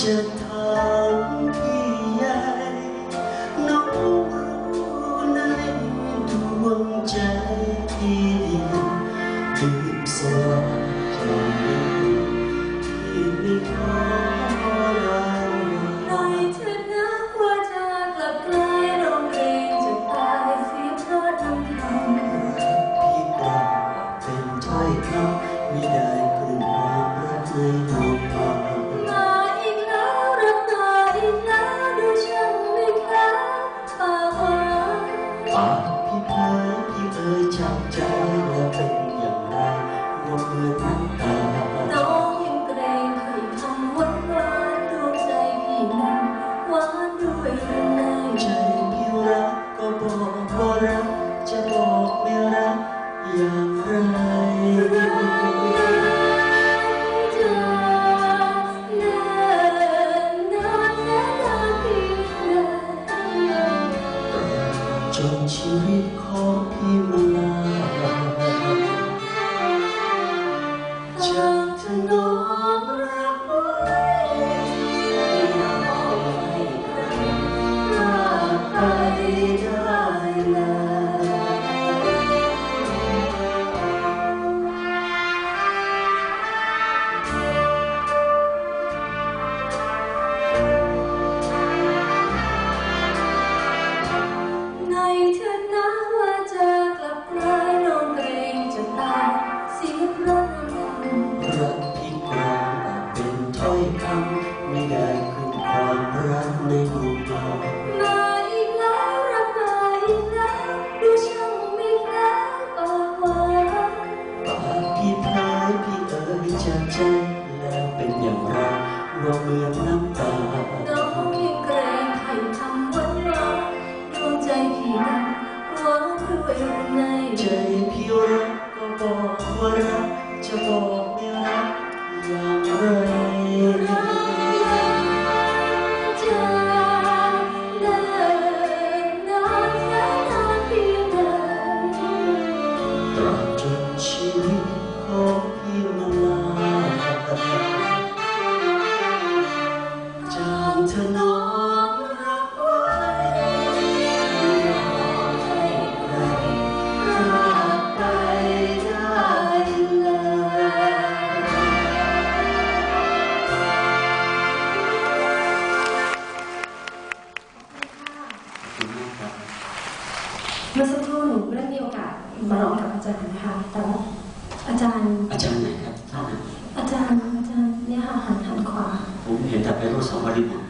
จะถามพี่ใหญ่น้องรู้ในดวงใจที่ดีลืมสว่างใจที่ไม่ขอเรา ไำตาน้องยังเกรงใครทำวานหวานดวงใจพี่นั้นหวานด้วยในใจพี่รักก็บอกว่ารักจะบอก ถนอมรักไว้อยากให้ใครพลาดไปได้เลยเมื่อสักครู่หนูไม่ได้มีโอกาสมาร้องกับอาจารย์นะคะแต่ว่าอาจารย์ อาจารย์ไหนครับท่านไหนอาจารย์อาจารย์เนี่ยค่ะหันหันขวา ผมเห็นแต่ไปรถสาวริบุตร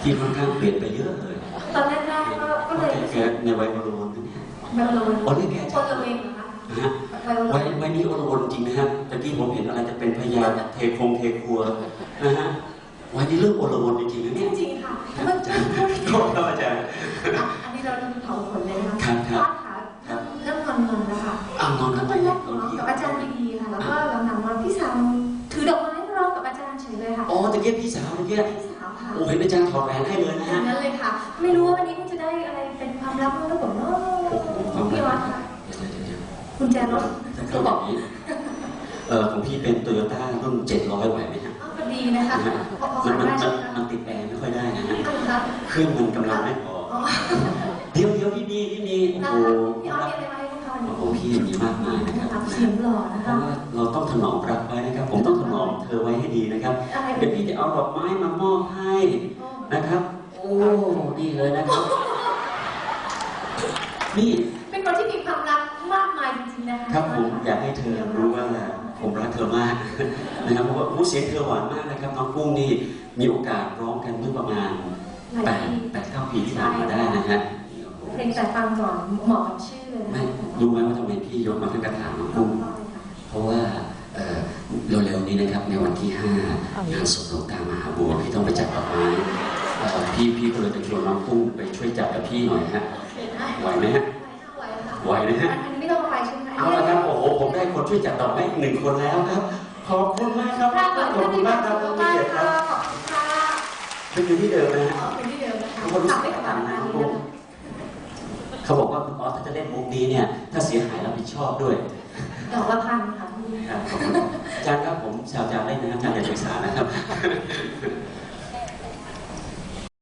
ที่ค่อนข้างเปลี่ยนไปเยอะเลยตอนแรกๆก็ก็เลยแกในวัยบรวนนะเนี่ยไบโอโลนอ๋อนี่แกโอโลเวนเหรอคะนะฮะไบโอโลวัยนวัยนี้โอรวนจริงนะครับตะกี้ผมเห็นอะไรจะเป็นพยานเทคงเทครัวนะฮะวัยนี้เริ่มโอรวนจริงๆนะจเนี่ยริงๆค่ะเมื่อกี้ขอบคุณอาจารย์อันนี้เราเผาผลเลยนะคะ โอ้เห็นอาจารย์ถอดแหวนให้เลยนะอย่าฮะงนั้นเลยค่ะ ไม่รู้ว่าวันนี้คุณจะได้อะไรเป็นความลับหรือเปล่าเนาะพี่วัดค่ะคุณแจรถถ้าจะเขาบบออกกนี้เออของพี่เป็นโตโยต้ารุ่น700ไหวไหมฮะอ้าวก็ดีนะคะพอพอมันขายมันได้มัใช่นไหมมันติดแอร์ไม่ค่อยได้นะฮะคะครับเครื่องมันกำลังไม่พอ อ๋อเดี๋ยวเดี๋ยวพี่มีพี่มีโอ้นะโหคะพี่ออสมีอะไรมาให้ ลูกค้าวันโอ้นี้โหพี่มีมากมายนะครับรับ เสียงหล่อนะเพคะ ราะว่าเราต้องถนอมรักไว้นะครับ ผมต้องถนอมเธอไว้ให้ดีนะครับ อะไรเดี๋ยวพี่จะเอาดอกไม้มามอบให้นะครับ โอ้ดีเลยนะครับ นี่เป็นคนที่มีความรักมากมายจริงๆนะคะครับผมอยากให้เธอรู้ว่าผมรักเธอมากนะครับเพราะว่าผู้เสียงเธอหวานมากนะครับน้องกุ้งนี่มีโอกาสร้องกันเมื่อประมาณหลายแปดปีแปดเก้าปีที่ผ่านมาได้นะฮะ เพลงแต่ฟังก่อนเหมาะกับชื่อ รู้ไหมว่าทำไมพี่ยกมาทั้งกระถางน้องกุ้งเพราะว่าเอ่อเร็วๆนี้นะครับในวันที่5งานศพหลวงตามหาบัวพี่ต้องไปจัดดอกไม้เอ่อพี่พี่ก็เลยจะชวนน้องกุ้งไปช่วยจัดกับพี่หน่อยฮะไหวไหมฮะไหวนะฮะอันนี้ไม่ต้องไปใช่ไหมเอาละครับโอ้โหผมได้คนช่วยจัดดอกไม้อีกหนึ่งคนแล้วครับขอบคุณมากครับค่ะขอบคุณมากครับขอบพี่คุณเกียรติครับขอบคุณค่ะเป็นอยู่ที่เดิมนะฮะอ๋อเป็นที่เดิมนะคะทุกคนรู้กลัสึบกไม่กลับ ต่าง มา นะน้อง ดี กุ้ง นะ เขาบอกว่าคุณออสถ้าจะเล่นมุกนี้เนี่ย ถ้าเสียหายรับผิดชอบด้วยดอกละพันค่ะพี่ครับขอบคุณอาจารย์ครับผมชาวอาจารย์เล่นนะครับอาจารย์อย่าถือสานะครับ